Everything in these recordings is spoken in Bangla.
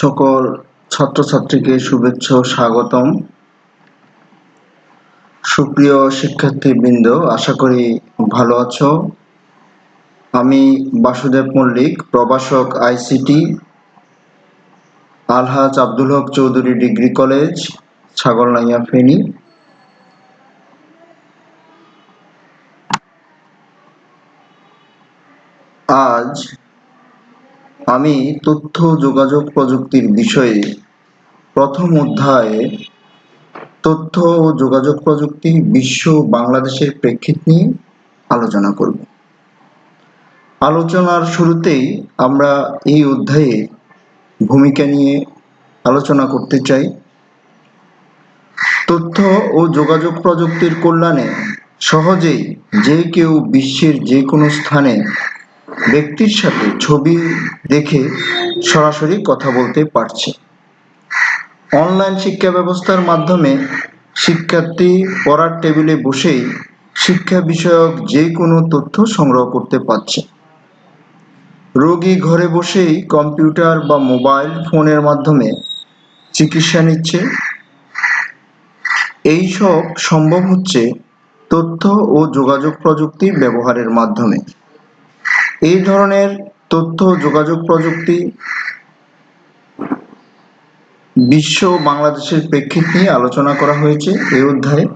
সকল ছাত্রছাত্রীকে শুভেচ্ছা ও স্বাগতম। সুপ্রিয় শিক্ষার্থীবৃন্দ, আশা করি ভালো আছো। আমি বাসুদেব মল্লিক, প্রভাষক ICT, Alhaj Abdul Haque Chowdhury degree college, Chhagalnaiya Feni. আজ আমি তথ্য, যোগাযোগ প্রযুক্তির বিষয়ে প্রথম অধ্যায়ে তথ্য ও যোগাযোগ প্রযুক্তি বিশ্ব বাংলাদেশের প্রেক্ষিত নিয়ে আলোচনা করব। আলোচনার শুরুতেই আমরা এই অধ্যায়ে ভূমিকা নিয়ে আলোচনা করতে চাই। তথ্য ও যোগাযোগ প্রযুক্তির কল্যাণে সহজেই যে কেউ বিশ্বের যে কোনো স্থানে ব্যক্তির সাথে ছবি দেখে সরাসরি কথা বলতে পারছে। অনলাইন শিক্ষা ব্যবস্থার মাধ্যমে শিক্ষার্থী পড়ার টেবিলে বসেই শিক্ষা বিষয়ক যে কোনো তথ্য সংগ্রহ করতে পারছে। রোগী ঘরে বসেই কম্পিউটার বা মোবাইল ফোনের মাধ্যমে চিকিৎসা নিচ্ছে। এই সব সম্ভব হচ্ছে তথ্য ও যোগাযোগ প্রযুক্তির ব্যবহারের মাধ্যমে। এই ধরনের তথ্য, যোগাযোগ প্রযুক্তি বিশ্ব বাংলাদেশের প্রেক্ষিত নিয়ে আলোচনা করা হয়েছে এই অধ্যায়ে।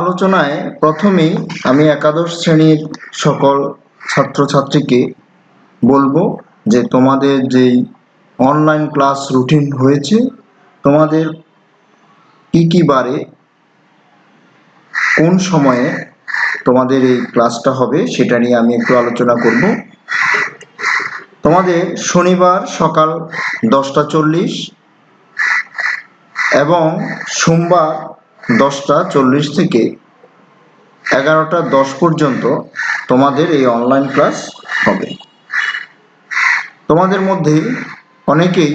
আলোচনায় প্রথমেই আমি একাদশ শ্রেণির সকল ছাত্রছাত্রীকে বলব যে তোমাদের যেই অনলাইন ক্লাস রুটিন হয়েছে, তোমাদের কি কি বারে কোন সময়ে তোমাদের এই ক্লাসটা হবে, সেটা নিয়ে আমি একটু আলোচনা করব। তোমাদের শনিবার সকাল দশটা চল্লিশ এবং সোমবার দশটা চল্লিশ থেকে এগারোটা দশ পর্যন্ত তোমাদের এই অনলাইন ক্লাস হবে। তোমাদের মধ্যে অনেকেই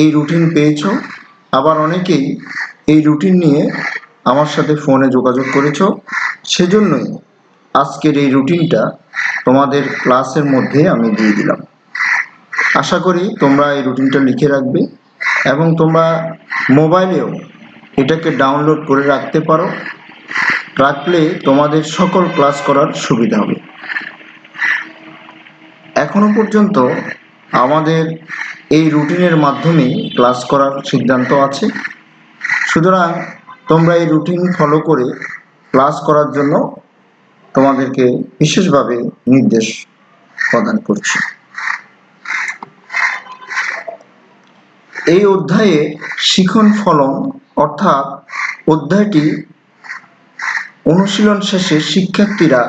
এই রুটিন পেয়েছ, আবার অনেকেই এই রুটিন নিয়ে আমার সাথে ফোনে যোগাযোগ করেছ? সেজন্যই আজকের এই রুটিনটা তোমাদের ক্লাসের মধ্যে আমি দিয়ে দিলাম। আশা করি তোমরা এই রুটিনটা লিখে রাখবে এবং তোমরা মোবাইলেও এটাকে ডাউনলোড করে রাখতে পারো। রাখলে তোমাদের সকল ক্লাস করার সুবিধা হবে। এখনও পর্যন্ত আমাদের এই রুটিনের মাধ্যমে ক্লাস করার সিদ্ধান্ত আছে। সুতরাং তোমরা এই রুটিন ফলো করে ক্লাস করার জন্য তোমাদেরকে বিশেষভাবে নির্দেশ প্রদান করছি। এই অধ্যায়ে শিখন ফলন অর্থাৎ অধ্যায়টি অনুশীলন শেষে শিক্ষার্থীরা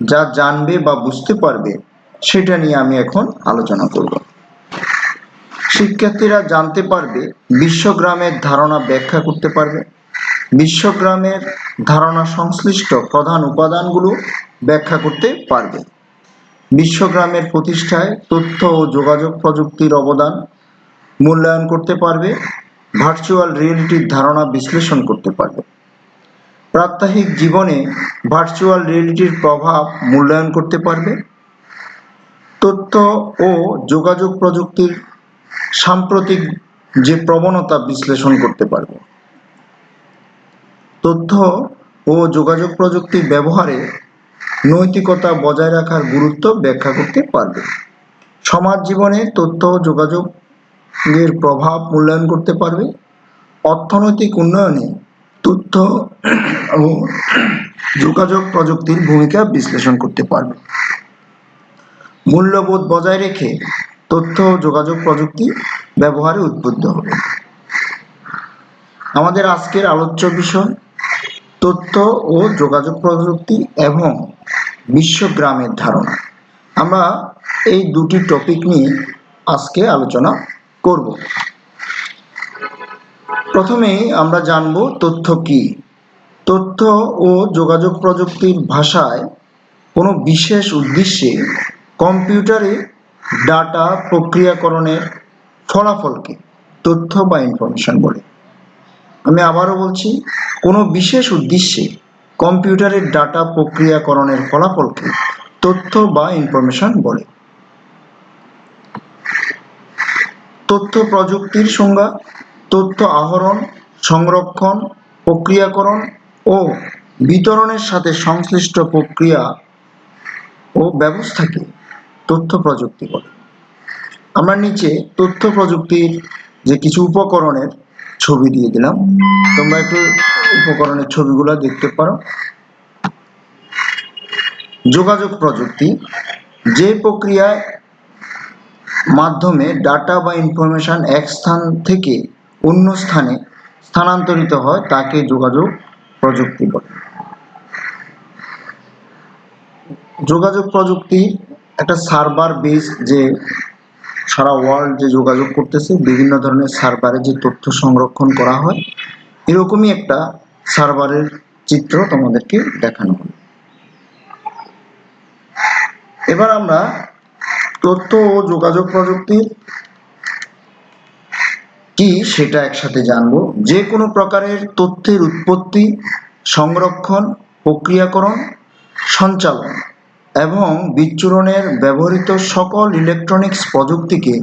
যা জানবে বা বুঝতে পারবে সেটা নিয়ে আমি এখন আলোচনা করব। শিক্ষার্থীরা জানতে পারবে বিশ্বগ্রামের ধারণা ব্যাখ্যা করতে পারবে। বিশ্বগ্রামের ধারণা সংশ্লিষ্ট প্রধান উপাদানগুলো ব্যাখ্যা করতে পারবে। বিশ্বগ্রামের প্রতিষ্ঠায় তথ্য ও যোগাযোগ প্রযুক্তির অবদান মূল্যায়ন করতে পারবে, ভার্চুয়াল রিয়েলিটির ধারণা বিশ্লেষণ করতে পারবে। প্রাত্যহিক জীবনে ভার্চুয়াল রিয়েলিটির প্রভাব মূল্যায়ন করতে পারবে। তথ্য ও যোগাযোগ প্রযুক্তির সাম্প্রতিক যে প্রবণতা বিশ্লেষণ করতে পারবে। তথ্য ও যোগাযোগ প্রযুক্তি ব্যবহারে নৈতিকতা বজায় রাখার গুরুত্ব ব্যাখ্যা করতে পারবে। সমাজ জীবনে তথ্য ও যোগাযোগের প্রভাব মূল্যায়ন করতে পারবে। অর্থনৈতিক উন্নয়নে তথ্য ও যোগাযোগ প্রযুক্তির ভূমিকা বিশ্লেষণ করতে পারবে। মূল্যবোধ বজায় রেখে তথ্য ও যোগাযোগ প্রযুক্তি ব্যবহারে উদ্বুদ্ধ হবে। আমাদের আজকের আলোচ্য বিষয় তথ্য ও যোগাযোগ প্রযুক্তি এবং বিশ্ব গ্রামের ধারণা। আমরা এই দুটি টপিক নিয়ে আজকে আলোচনা করব। প্রথমেই আমরা জানব তথ্য কি? তথ্য ও যোগাযোগ প্রযুক্তির ভাষায় কোনো বিশেষ উদ্দেশ্যে কম্পিউটারে ডাটা প্রক্রিয়াকরণের ফলাফলকে তথ্য বা ইনফরমেশন বলে। আমি আবারও বলছি, কোনো বিশেষ উদ্দেশ্যে কম্পিউটারের ডাটা প্রক্রিয়াকরণের ফলাফলকে তথ্য বা ইনফরমেশন বলে। তথ্য প্রযুক্তির সংজ্ঞা, তথ্য আহরণ, সংরক্ষণ, প্রক্রিয়াকরণ ও বিতরণের সাথে সংশ্লিষ্ট প্রক্রিয়া ও ব্যবস্থাকে তথ্য প্রযুক্তি বলে। আমরা নিচে তথ্য প্রযুক্তির যে কিছু উপকরণের ছবি দিয়ে দিলাম। তোমরা একটু উপকরণের ছবিগুলো দেখতে পারো। যোগাযোগ প্রযুক্তি, যে প্রক্রিয়ায় মাধ্যমে ডাটা বা ইনফরমেশন এক স্থান থেকে অন্য স্থানে স্থানান্তরিত হয়, তাকে যোগাযোগ প্রযুক্তি বলে। যোগাযোগ প্রযুক্তি একটা সার্ভার বেস যে সারা ওয়ার্ল্ড যে যোগাযোগ করতেছে, বিভিন্ন ধরনের সার্ভারে যে তথ্য সংরক্ষণ করা হয়, এরকমই একটা সার্ভারের চিত্র তোমাদেরকে দেখানো হলো। এবার আমরা তথ্য ও যোগাযোগ প্রযুক্তি কি সেটা একসাথে জানব। যে কোনো প্রকারের তথ্যের উৎপত্তি, সংরক্ষণ, প্রক্রিয়াকরণ, সঞ্চালন। এবং বিচ্ছুরণের ব্যবহৃত সকল ইলেকট্রনিক্স প্রযুক্তিকে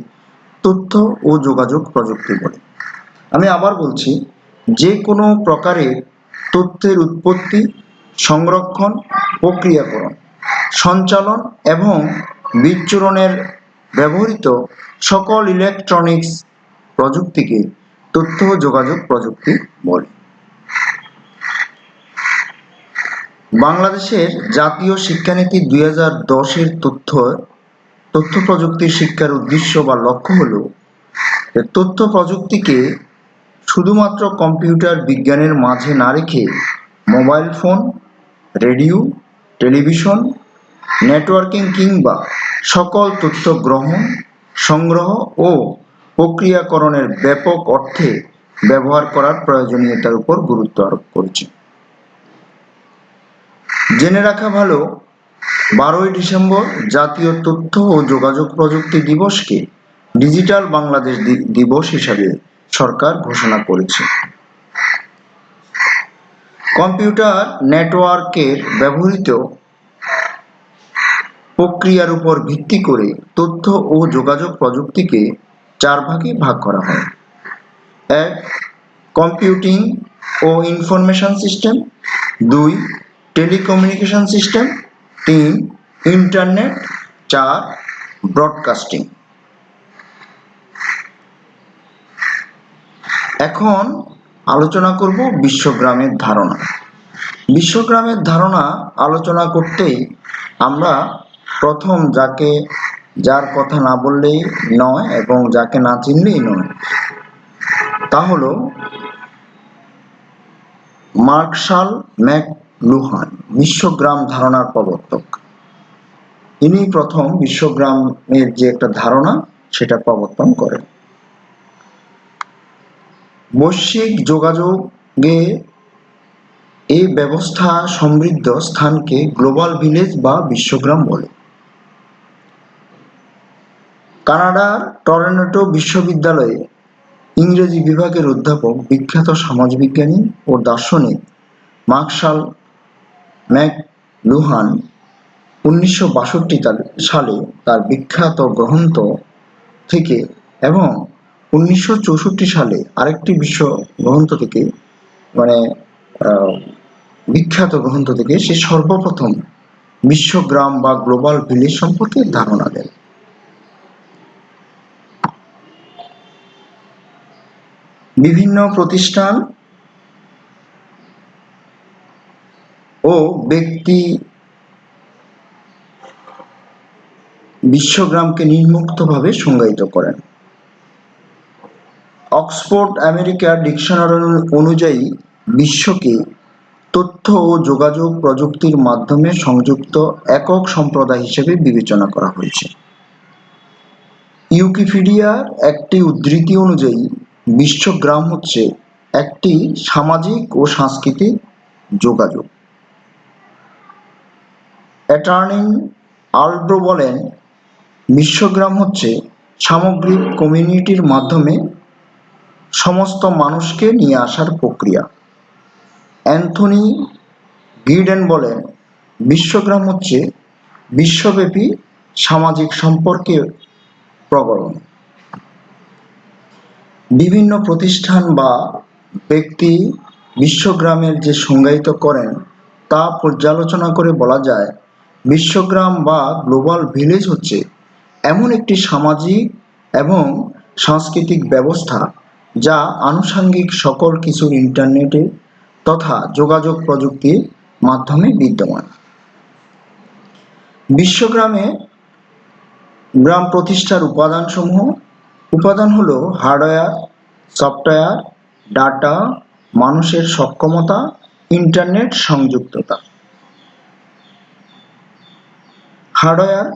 তথ্য ও যোগাযোগ প্রযুক্তি বলে। আমি আবার বলছি, যে কোনো প্রকারের তথ্যের উৎপত্তি, সংরক্ষণ, প্রক্রিয়াকরণ, সঞ্চালন এবং বিচ্ছুরণের ব্যবহৃত সকল ইলেকট্রনিক্স প্রযুক্তিকে তথ্য ও যোগাযোগ প্রযুক্তি বলে। বাংলাদেশের জাতীয় শিক্ষানীতি দুই হাজার দশের তথ্য তথ্য প্রযুক্তি শিক্ষার উদ্দেশ্য বা লক্ষ্য হল তথ্য প্রযুক্তিকে শুধুমাত্র কম্পিউটার বিজ্ঞানের মাঝে না রেখে mobile phone, radio, television, networking কিংবা সকল তথ্য গ্রহণ, সংগ্রহ ও প্রক্রিয়াকরণের ব্যাপক অর্থে ব্যবহার করার প্রয়োজনীয়তার উপর গুরুত্ব আরোপ করেছে। জেনে রাখা ভালো, বারোই ডিসেম্বর জাতীয় তথ্য ও যোগাযোগ প্রযুক্তি দিবসকে ডিজিটাল বাংলাদেশ দিবস হিসাবে সরকার ঘোষণা করেছে। কম্পিউটার নেটওয়ার্কের ব্যবহৃত প্রক্রিয়ার উপর ভিত্তি করে তথ্য ও যোগাযোগ প্রযুক্তিকে চার ভাগে ভাগ করা হয়। এক, কম্পিউটিং ও ইনফরমেশন সিস্টেম। দুই টেলিকমিউনিকেশন সিস্টেম, তিন, ইন্টারনেট, চার, ব্রডকাস্টিং। এখন আলোচনা করব বিশ্বগ্রামের ধারণা। বিশ্বগ্রামের ধারণা আলোচনা করতেই আমরা প্রথম যাকে, যার কথা না বললেই নয় এবং যাকে না চিনলেই নয়, তা হলো মার্কশাল ম্যাক লুহান, বিশ্বগ্রাম ধারণার প্রবর্তক। তিনি প্রথম বিশ্বগ্রামের যে একটা ধারণা, সেটা প্রবর্তন করেন। বৈশ্বিক যোগাযোগে এই ব্যবস্থা সমৃদ্ধ স্থানকে গ্লোবাল ভিলেজ বা বিশ্বগ্রাম বলে। কানাডার টরন্টো বিশ্ববিদ্যালয়ে ইংরেজি বিভাগের অধ্যাপক, বিখ্যাত সমাজবিজ্ঞানী ও দার্শনিক মার্কশাল ম্যাক লুহান উনিশশো সালে তার বিখ্যাত গ্রন্থ থেকে এবং উনিশশো চৌষট্টি সালে আরেকটি বিশ্ব গ্রন্থ থেকে মানে বিখ্যাত গ্রন্থ থেকে সে সর্বপ্রথম বিশ্বগ্রাম বা গ্লোবাল ভিলেজ সম্পর্কে ধারণা দেয়। বিভিন্ন প্রতিষ্ঠান ও ব্যক্তি বিশ্বগ্রামকে নির্মুক্তভাবে সংজ্ঞায়িত করেন। অক্সফোর্ড আমেরিকার ডিকশনারি অনুযায়ী বিশ্বকে তথ্য ও যোগাযোগ প্রযুক্তির মাধ্যমে সংযুক্ত একক সম্প্রদায় হিসেবে বিবেচনা করা হয়েছে। ইউকিপিডিয়ার একটি উদ্ধৃতি অনুযায়ী, বিশ্বগ্রাম হচ্ছে একটি সামাজিক ও সাংস্কৃতিক যোগাযোগ। অ্যাটর্নি আলব্রো বলেন, বিশ্বগ্রাম হচ্ছে সামগ্রিক কমিউনিটির মাধ্যমে সমস্ত মানুষকে নিয়ে আসার প্রক্রিয়া। অ্যান্থনি গিডেন বলেন, বিশ্বগ্রাম হচ্ছে বিশ্বব্যাপী সামাজিক সম্পর্কে প্রকরণ বিভিন্ন প্রতিষ্ঠান বা ব্যক্তি বিশ্বগ্রামের যে সংজ্ঞায়িত করেন তা পর্যালোচনা করে বলা যায় বিশ্বগ্রাম বা গ্লোবাল ভিলেজ হচ্ছে এমন একটি সামাজিক এবং সাংস্কৃতিক ব্যবস্থা যা আনুষাঙ্গিক সকল কিছুর ইন্টারনেটে তথা যোগাযোগ প্রযুক্তির মাধ্যমে বিদ্যমান। বিশ্বগ্রামে গ্রাম প্রতিষ্ঠার উপাদানসমূহ, উপাদান হলো হার্ডওয়্যার, সফটওয়্যার, ডাটা, মানুষের সক্ষমতা ইন্টারনেট সংযুক্ততা। হার্ডওয়্যার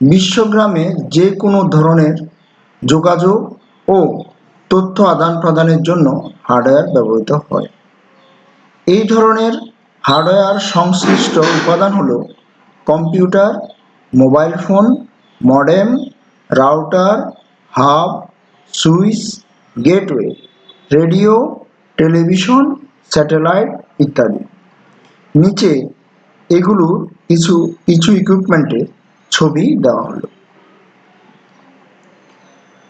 বিশ্বগ্রামে যে কোনো ধরনের যোগাযোগ ও তথ্য আদান প্রদানের জন্য হার্ডওয়্যার ব্যবহৃত হয়। এই ধরনের হার্ডওয়্যার সংশ্লিষ্ট উপাদান হল computer, mobile phone, modem, router, hub, switch, gateway, radio, television, satellite ইত্যাদি। নিচে এগুলো কিছু কিছু ইকুইপমেন্টের ছবি দেওয়া হলো।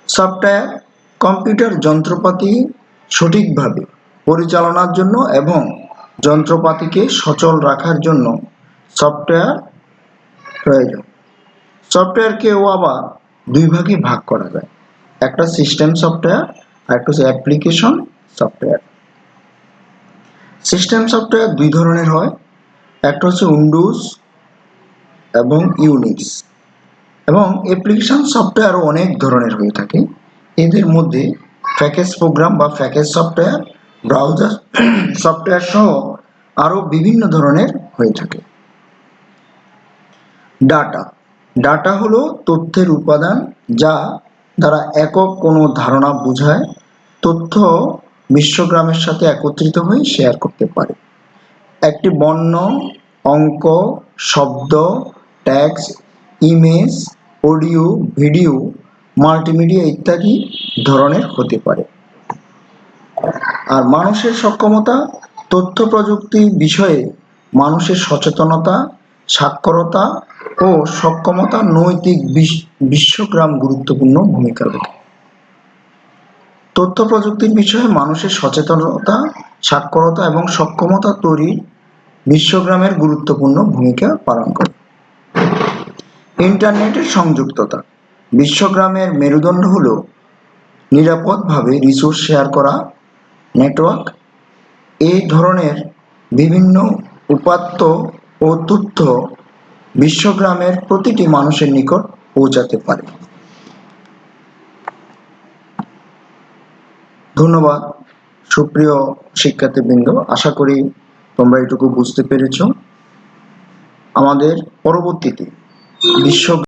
সফটওয়্যার, কম্পিউটার যন্ত্রপাতি সঠিকভাবে পরিচালনার জন্য এবং যন্ত্রপাতিকে সচল রাখার জন্য সফটওয়্যার প্রয়োজন। সফটওয়্যারকেও আবার দুই ভাগে ভাগ করা যায়। একটা সিস্টেম সফটওয়্যার, আর একটা অ্যাপ্লিকেশন সফটওয়্যার। সিস্টেম সফটওয়্যার দুই ধরনের হয়। একটা হচ্ছে উইন্ডোজ এবং ইউনিক্স এবং অ্যাপ্লিকেশন সফটওয়্যারও অনেক ধরনের হয়ে থাকে। এদের মধ্যে প্যাকেজ প্রোগ্রাম বা প্যাকেজ সফটওয়্যার ব্রাউজার সফটওয়্যার সহ আরও বিভিন্ন ধরনের হয়ে থাকে। ডাটা ডাটা হলো তথ্যের উপাদান যা দ্বারা একক কোনো ধারণা বোঝায়, তথ্য বিশ্বগ্রামের সাথে একত্রিত হয়ে শেয়ার করতে পারে। একটি বর্ণ, অঙ্ক, শব্দ text image audio video multimedia ইত্যাদি ধরনের হতে পারে। আর মানুষের সক্ষমতা, তথ্য প্রযুক্তি বিষয়ে মানুষের সচেতনতা, সাক্ষরতা ও সক্ষমতা নৈতিক বিশ্বগ্রাম গুরুত্বপূর্ণ ভূমিকা রাখে তথ্য প্রযুক্তির বিষয়ে মানুষের সচেতনতা, সাক্ষরতা এবং সক্ষমতা তৈরি বিশ্বগ্রামের গুরুত্বপূর্ণ ভূমিকা পালন করে। ইন্টারনেটের সংযুক্ততা। বিশ্বগ্রামের মেরুদণ্ড হল নিরাপদভাবে রিসোর্স শেয়ার করা, নেটওয়ার্ক, এই ধরনের বিভিন্ন উপাত্ত ও তথ্য বিশ্বগ্রামের প্রতিটি মানুষের নিকট পৌঁছাতে পারে। ধন্যবাদ সুপ্রিয় শিক্ষার্থীবৃন্দ। আশা করি তোমরা এটুকু বুঝতে পেরেছ। আমাদের পরবর্তীতে বিশ্ব